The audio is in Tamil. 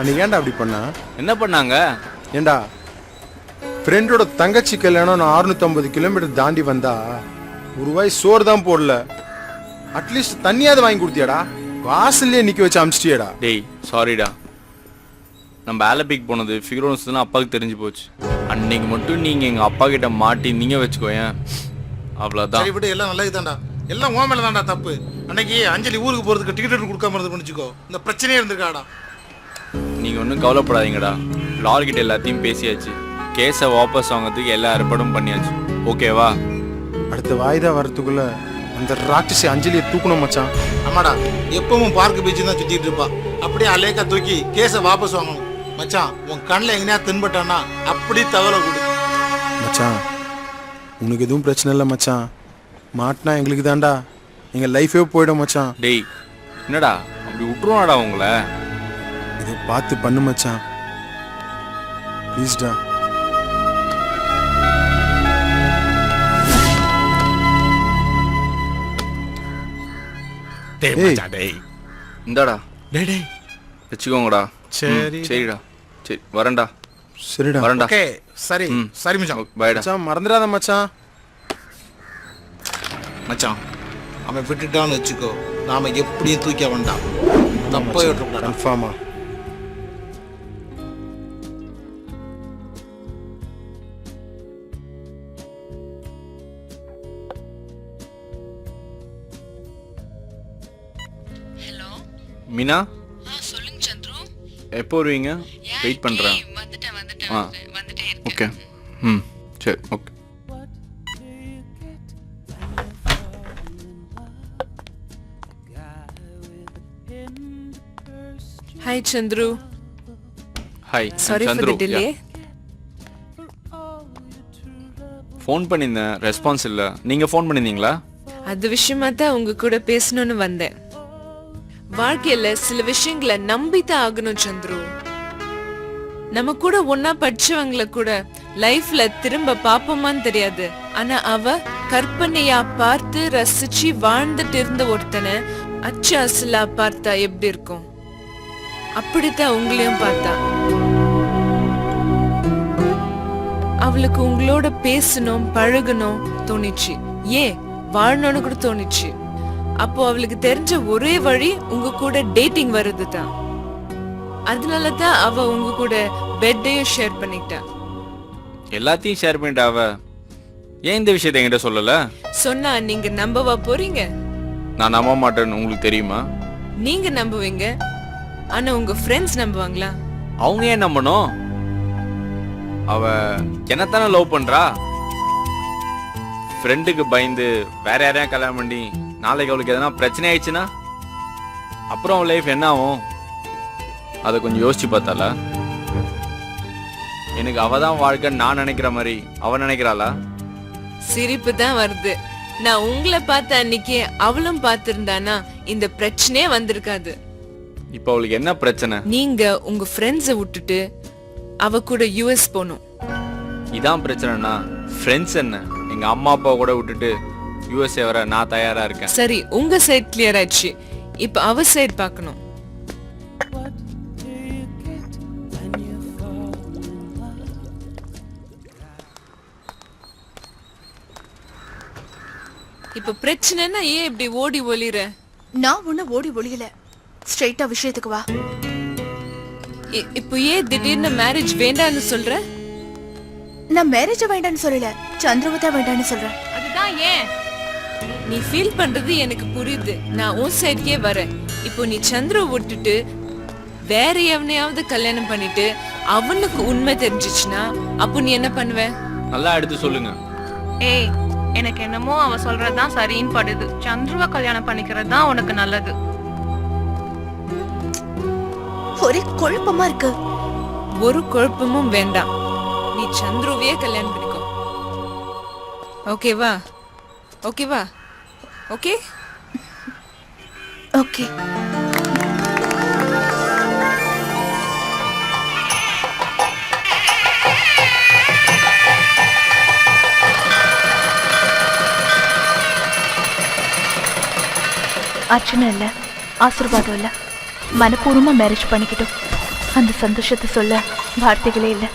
அன்னைக்கு ஏன்டா அப்படி பண்ணா? என்ன பண்ணாங்க? ஏண்டா ஃப்ரெண்டோட தங்கச்சி கல்யாணம் நான் 650 கிலோமீட்டர் தாண்டி வந்தா ஒரு வாய் சோறு தான் போடல. அட்லீஸ்ட் தண்ணியாவது வாங்கி கொடுத்தியாடா? வாசல்லே நிக்க வச்சு அமிச்சிட்டியாடா. டேய் சாரிடா நம்ம ஆலபிக் போனது ஃபிகரோன்ஸ் தான் அப்பாவுக்கு தெரிஞ்சு போச்சு. அன்னைக்கு மட்டும் நீங்க எங்க அப்பா கிட்ட மாட்டி நீங்க வச்சுக்கோயேன். அவ்வளவுதான். சரி விடு எல்லாம் நல்லது தான்டா. எல்லாம் உன் மேல தான்டா தப்பு. அன்னைக்கு அஞ்சலி ஊருக்கு போறதுக்கு டிக்கெட் கொடுக்காம இருந்து பண்ணிச்சுக்கோ இந்த பிரச்சனையே இருந்திருக்காடா. நீங்க ஒன்றும் கவலைப்படாதீங்கடா. லார் கிட்ட எல்லாத்தையும் பேசியாச்சு. கேஸை வாபஸ் வாங்குறதுக்கு எல்லா ஏற்பாடும் பண்ணியாச்சு. ஓகேவா அடுத்த வாய்தா வரதுக்குள்ள அந்த ராட்சசி அஞ்சலியை தூக்கணும் மச்சான். ஆமாடா. எப்பவும் பார்க் பீச் தான் சுத்திட்டு இருப்பா. அப்படியே அலேக்கா தூக்கி கேஸை வாபஸ் வாங்கணும். மச்சான் உன் கண்ணில் எங்கேயா தின்பட்டான்னா அப்படி தவற கொடு. மச்சான் உனக்கு எதுவும் பிரச்சனை இல்லை மச்சான். மாட்டினா எங்களுக்கு தான்டா எங்க லைஃபே போயிடும் மச்சான். டேய் என்னடா? அப்படி விட்டுருவாடா உங்களை. இதை பார்த்து பண்ணு மச்சான். ப்ளீஸ்டா டேய். மச்சான் டேய். இந்தாடா. டேய் டேய். வச்சுக்கோங்கடா. சரி. சரிடா. சரி வரேன்டா. சரிடா. வரேன்டா. ஓகே சரி. சரி மச்சான். பாய்டா மச்சான் மறந்துடாத மச்சான். மச்சான் அவன் விட்டுட்டான்னு வச்சுக்கோ. நாம எப்படியும் தூக்கி வேண்டாம் தப்பா கன்ஃபார்மா மீனா? சொல்லுங்க சந்துரு. எப்போ வருவீங்க? வெயிட் பண்ணுறேன் வந்துட்டேன் வந்துட்டேன் ஆ. வந்துட்டேன். ஓகே. ம் சரி okay. Hi Chandru. Hi sorry for the delay phone பண்ணியிருந்தேன். ரெஸ்பான்ஸ் இல்லை. நீங்கள் ஃபோன் பண்ணியிருந்தீங்களா? அது விஷயமா தான் உங்க கூட பேசணும்னு வந்தேன். வாழ்க்கையில சில விஷயங்களை நம்பித்தான் ஆகணும் சந்துரு. நம்ம கூட ஒன்னா படிச்சவங்கள கூட லைஃப்ல திரும்ப பாப்போமான்னு தெரியாது. ஆனா அவ கற்பனையா பார்த்து ரசிச்சு வாழ்ந்துட்டு இருந்த ஒருத்தனை அச்சு அசலா பார்த்தா எப்படி இருக்கும்? அப்படித்தான் உங்களையும் பார்த்தா. அவளுக்கு உங்களோட பேசணும் பழகணும் தோணிச்சு. ஏன்? வாழணும்னு கூட தோணிச்சு. அப்போ அவளுக்கு தெரிஞ்ச ஒரே வழி உங்க கூட டேட்டிங் வர்றது தான் அதனால தான் அவ உங்க கூட பெட்டையும் ஷேர் பண்ணிக்கிட்டா எல்லாத்தையும் ஷேர் பண்ணிட்டா அவ? ஏன் இந்த விஷயத்தை என்கிட்ட சொல்லலை? சொன்னா நீங்க நம்பவா போறீங்க? நான் நம்ப மாட்டேன்னு உங்களுக்கு தெரியுமா? நீங்க நம்புவீங்க. ஆனா உங்க ஃப்ரெண்ட்ஸ் நம்புவாங்களா? அவங்க ஏன் நம்பணும்? அவ என்னத்தானே லவ் பண்றா? ஃப்ரெண்டுக்கு பயந்து வேற யாரையா கல்யாணம் பண்ணி நாளைக்கு அவளுக்கு எதனா பிரச்சனை ஆயிடுச்சுன்னா அப்புறம் அவள் லைஃப் என்ன ஆகும்? அதை கொஞ்சம் யோசிச்சு பார்த்தாளா? எனக்கு அவ தான் வாழ்க்கைன்னு நான் நினைக்கிற மாதிரி அவ நினைக்கிறாளா? சிரிப்பு தான் வருது. நான் உங்களை பார்த்த அன்னைக்கு அவளும் பார்த்திருந்தானா இந்த பிரச்சனையே வந்திருக்காது. இப்போ அவளுக்கு என்ன பிரச்சனை? நீங்க உங்க ஃப்ரெண்ட்ஸை விட்டுட்டு அவ கூட யுஎஸ் போகணும். இதான் பிரச்சனைனா ஃப்ரெண்ட்ஸ் என்ன? எங்க அம்மா அப்பா கூட விட்டுட்டு யூஎஸ்ஏ வர நான் தயாரா இருக்கேன். சரி உங்க சைடு கிளியர் ஆயிடுச்சு. இப்ப அவ சைடு பார்க்கணும். இப்ப பிரச்சனைனா ஏன் இப்படி ஓடி ஒளிற? நான் ஒண்ணு ஓடி ஒளியல. ஸ்ட்ரைட்டா விஷயத்துக்கு வா. இப்போ ஏன் திடீர்னு மேரேஜ் வேண்டாம்னு சொல்ற? நான் மேரேஜ் வேண்டாம்னு சொல்லல. சந்திரவை தான் வேண்டாம்னு சொல்றேன். அதுதான் ஏன்? நீ ஃபீல் பண்றது எனக்கு புரியுது. நான் உன் சைடுக்கே வரேன். இப்போ நீ சந்திர விட்டுட்டு வேற எவனையாவது கல்யாணம் பண்ணிட்டு அவனுக்கு உண்மை தெரிஞ்சிச்சுன்னா அப்போ நீ என்ன பண்ணுவ? நல்லா எடுத்து சொல்லுங்க. ஏய் எனக்கு என்னமோ அவ சொல்றதுதான் சரின்னு படுது. சந்துருவ கல்யாணம் பண்ணிக்கிறது தான் உனக்கு நல்லது. ஒரே குழப்பமா இருக்கு. ஒரு குழப்பமும் வேண்டாம். நீ சந்துருவையே கல்யாணம் பண்ணிக்கோ. ஓகேவா ஓகேவா ஓகே ஓகே அர்ச்சனை இல்லை ஆசீர்வாதம் இல்லை. மனப்பூர்வமாக மேரேஜ் பண்ணிக்கிட்டோம். அந்த சந்தோஷத்தை சொல்ல வார்த்தைகளே இல்லை.